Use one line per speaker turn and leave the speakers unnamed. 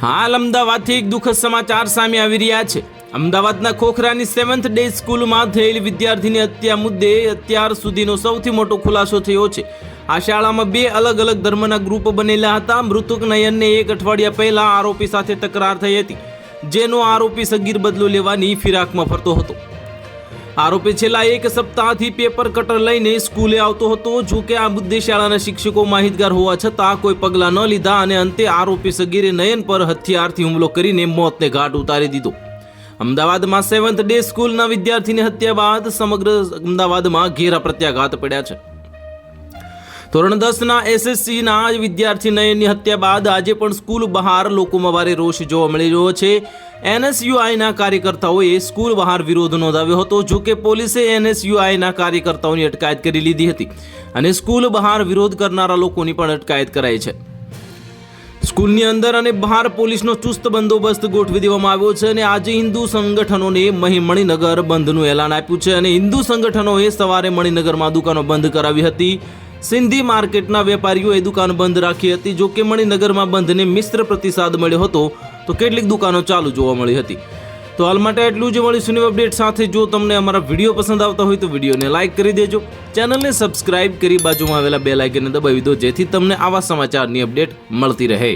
હાલ અમદાવાદથી એક દુઃખદ સમાચાર સામે આવી રહ્યા છે. અમદાવાદના ખોખરાની સેવન્થ ડે સ્કૂલમાં થયેલી વિદ્યાર્થીની હત્યા મુદ્દે અત્યાર સુધીનો સૌથી મોટો ખુલાસો થયો છે. આ શાળામાં બે અલગ અલગ ધર્મના ગ્રુપ બનેલા હતા. મૃતક નયનને એક અઠવાડિયા પહેલા આરોપી સાથે તકરાર થઈ હતી, જેનો આરોપી સગીર બદલો લેવાની ફિરાકમાં ફરતો હતો. આરોપી છેલ્લા એક સપ્તાહથી પેપર કટર લઈને સ્કૂલે આવતો હતો. જો કે આ મુદ્દે શાળાના શિક્ષકો માહિતગાર હોવા છતાં કોઈ પગલાં ન લીધા અને અંતે આરોપી સગીરે નયન પર હથિયારથી હુમલો કરીને મોતને ઘાટ ઉતારી દીધો. અમદાવાદમાં સેવન્થ ડે સ્કૂલના વિદ્યાર્થીની હત્યા બાદ સમગ્ર અમદાવાદમાં ઘેરા પ્રત્યાઘાત પડ્યા છે. ધોરણ દસના એસએસસીના વિદ્યાર્થી નયનની હત્યા બાદ આજે પણ સ્કૂલ બહાર લોકોમાં ભારે રોષ જોવા મળી રહ્યો છે. એનએસયુઆઈના કાર્યકર્તાઓએ સ્કૂલ બહાર વિરોધ નોંધાવ્યો હતો, જો કે પોલીસે એનએસયુઆઈના કાર્યકર્તાઓની અટકાયત કરી લીધી હતી અને સ્કૂલ બહાર વિરોધ કરનારા લોકોની પણ અટકાયત કરાઈ છે. સ્કૂલની અંદર અને બહાર પોલીસનો ચુસ્ત બંદોબસ્ત ગોઠવી દેવામાં આવ્યો છે અને આજે હિન્દુ સંગઠનોને મણિનગર બંધનું એલાન આપ્યું છે અને હિન્દુ સંગઠનોએ સવારે મણિનગરમાં દુકાનો બંધ કરાવી હતી. સિંધી માર્કેટના વેપારીઓએ દુકાન બંધ રાખી હતી, જો કે મણિનગરમાં બંધને મિશ્ર પ્રતિસાદ મળ્યો હતો. તો કેટલીક દુકાનો ચાલુ જોવા મળી હતી. તો હાલ માટે એટલું જ મળીશું નવી અપડેટ સાથે. જો તમને અમારા વીડિયો પસંદ આવતા હોય તો વિડીયોને લાઇક કરી દેજો. ચેનલને સબસ્ક્રાઇબ કરી બાજુમાં આવેલા બે લાઇકને દબાવી દો જેથી તમને આવા સમાચારની અપડેટ મળતી રહે.